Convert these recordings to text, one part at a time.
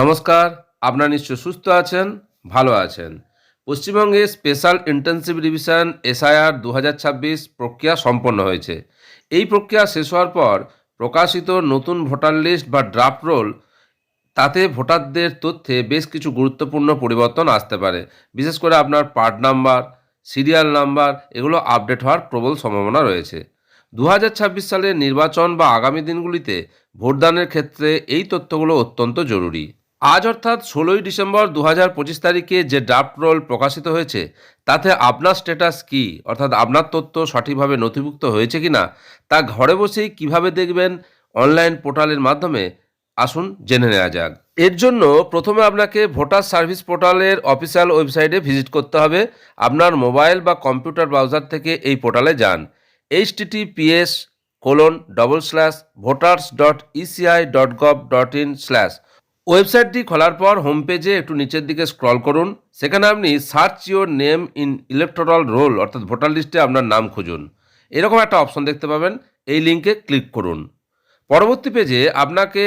নমস্কার, আপনারা নিশ্চয় সুস্থ আছেন, ভালো আছেন। পশ্চিমবঙ্গে স্পেশাল ইন্টেন্সিভ রিভিশন এসআইআর দু হাজার ছাব্বিশ প্রক্রিয়া সম্পন্ন হয়েছে। এই প্রক্রিয়া শেষ হওয়ার পর প্রকাশিত নতুন ভোটার লিস্ট বা ড্রাফট রোল, তাতে ভোটারদের তথ্যে বেশ কিছু গুরুত্বপূর্ণ পরিবর্তন আসতে পারে। বিশেষ করে আপনার পার্ট নাম্বার, সিরিয়াল নাম্বার, এগুলো আপডেট হওয়ার প্রবল সম্ভাবনা রয়েছে। দু হাজার ছাব্বিশ সালের নির্বাচন বা আগামী দিনগুলিতে ভোটদানের ক্ষেত্রে এই তথ্যগুলো অত্যন্ত জরুরি। আজ অর্থাৎ ষোলোই ডিসেম্বর দু হাজার পঁচিশ তারিখে যে ড্রাফট রোল প্রকাশিত হয়েছে, তাতে আপনার স্ট্যাটাস কি? অর্থাৎ আপনার তথ্য সঠিকভাবে নথিভুক্ত হয়েছে কি না তা ঘরে বসেই কীভাবে দেখবেন অনলাইন পোর্টালের মাধ্যমে, আসুন জেনে নেওয়া যাক। এর জন্য প্রথমে আপনাকে ভোটার সার্ভিস পোর্টালের অফিসিয়াল ওয়েবসাইটে ভিজিট করতে হবে। আপনার মোবাইল বা কম্পিউটার ব্রাউজার থেকে এই পোর্টালে যান। H TTPS colon double slash voters dot ECI dot gov dot in slash ওয়েবসাইটটি খোলার পর হোম পেজে একটু নিচের দিকে স্ক্রল করুন। সেখানে আপনি search your name in electoral roll, অর্থাৎ ভোটার লিস্টে আপনার নাম খুঁজুন। এরকম একটা অপশন দেখতে পাবেন, এই লিঙ্কে ক্লিক করুন। পরবর্তী পেজে আপনাকে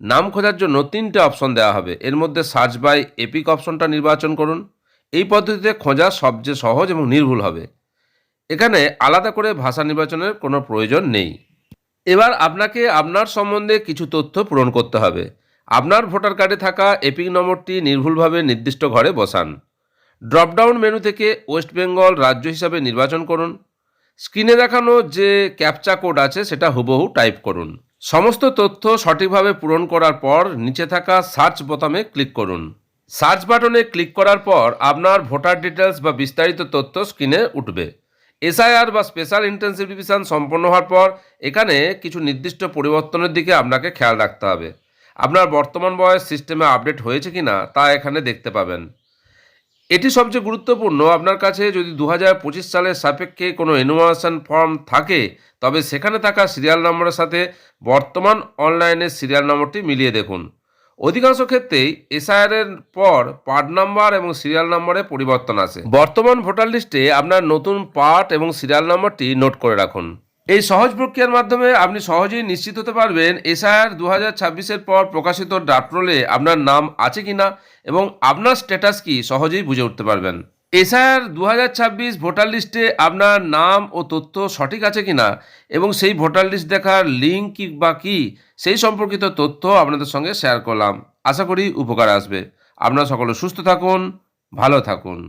নাম খোঁজার জন্য তিনটে অপশন দেওয়া হবে। এর মধ্যে সার্চ বাই এপিক অপশনটা নির্বাচন করুন। এই পদ্ধতিতে খোঁজা সবচেয়ে সহজ এবং নির্ভুল হবে। এখানে আলাদা করে ভাষা নির্বাচনের কোনো প্রয়োজন নেই। এবার আপনাকে আপনার সম্বন্ধে কিছু তথ্য পূরণ করতে হবে। আপনার ভোটার কার্ডে থাকা এপিক নম্বরটি নির্ভুলভাবে নির্দিষ্ট ঘরে বসান। ড্রপডাউন মেনু থেকে ওয়েস্ট বেঙ্গল রাজ্য হিসাবে নির্বাচন করুন। স্ক্রিনে দেখানো যে ক্যাপচা কোড আছে, সেটা হুবহু টাইপ করুন। সমস্ত তথ্য সঠিকভাবে পূরণ করার পর নিচে থাকা সার্চ বোতামে ক্লিক করুন। সার্চ বাটনে ক্লিক করার পর আপনার ভোটার ডিটেলস বা বিস্তারিত তথ্য স্ক্রিনে উঠবে। এসআইআর বা স্পেশাল ইন্টেন্সিভ ডিভিশন সম্পন্ন হওয়ার পর এখানে কিছু নির্দিষ্ট পরিবর্তনের দিকে আপনাকে খেয়াল রাখতে হবে। আপনার বর্তমান বয়স সিস্টেমে আপডেট হয়েছে কি না তা এখানে দেখতে পাবেন। এটি সবচেয়ে গুরুত্বপূর্ণ। আপনার কাছে যদি দু হাজার পঁচিশ সালের সাপেক্ষে কোনো এনুমারেশন ফর্ম থাকে, তবে সেখানে থাকা সিরিয়াল নম্বরের সাথে বর্তমান অনলাইনের সিরিয়াল নম্বরটি মিলিয়ে দেখুন। অধিকাংশ ক্ষেত্রেই এসআইআর এর পর পার্ট নাম্বার এবং সিরিয়াল নম্বরে পরিবর্তন আসে। বর্তমান ভোটার লিস্টে আপনার নতুন পার্ট এবং সিরিয়াল নম্বরটি নোট করে রাখুন। এই সহজ প্রক্রিয়ার মাধ্যমে আপনি সহজেই নিশ্চিত হতে পারবেন এসআইআর দু হাজার ছাব্বিশের পর প্রকাশিত ড্রাফট রোলে আপনার নাম আছে কি না এবং আপনার স্ট্যাটাস কি সহজেই বুঝে উঠতে পারবেন। এসআইআর দু হাজার ছাব্বিশ ভোটার লিস্টে আপনার নাম ও তথ্য সঠিক আছে কিনা এবং সেই ভোটার লিস্ট দেখার লিঙ্ক কি বা কি, সেই সম্পর্কিত তথ্য আপনাদের সঙ্গে শেয়ার করলাম। আশা করি উপকার আসবে। আপনারা সকলে সুস্থ থাকুন, ভালো থাকুন।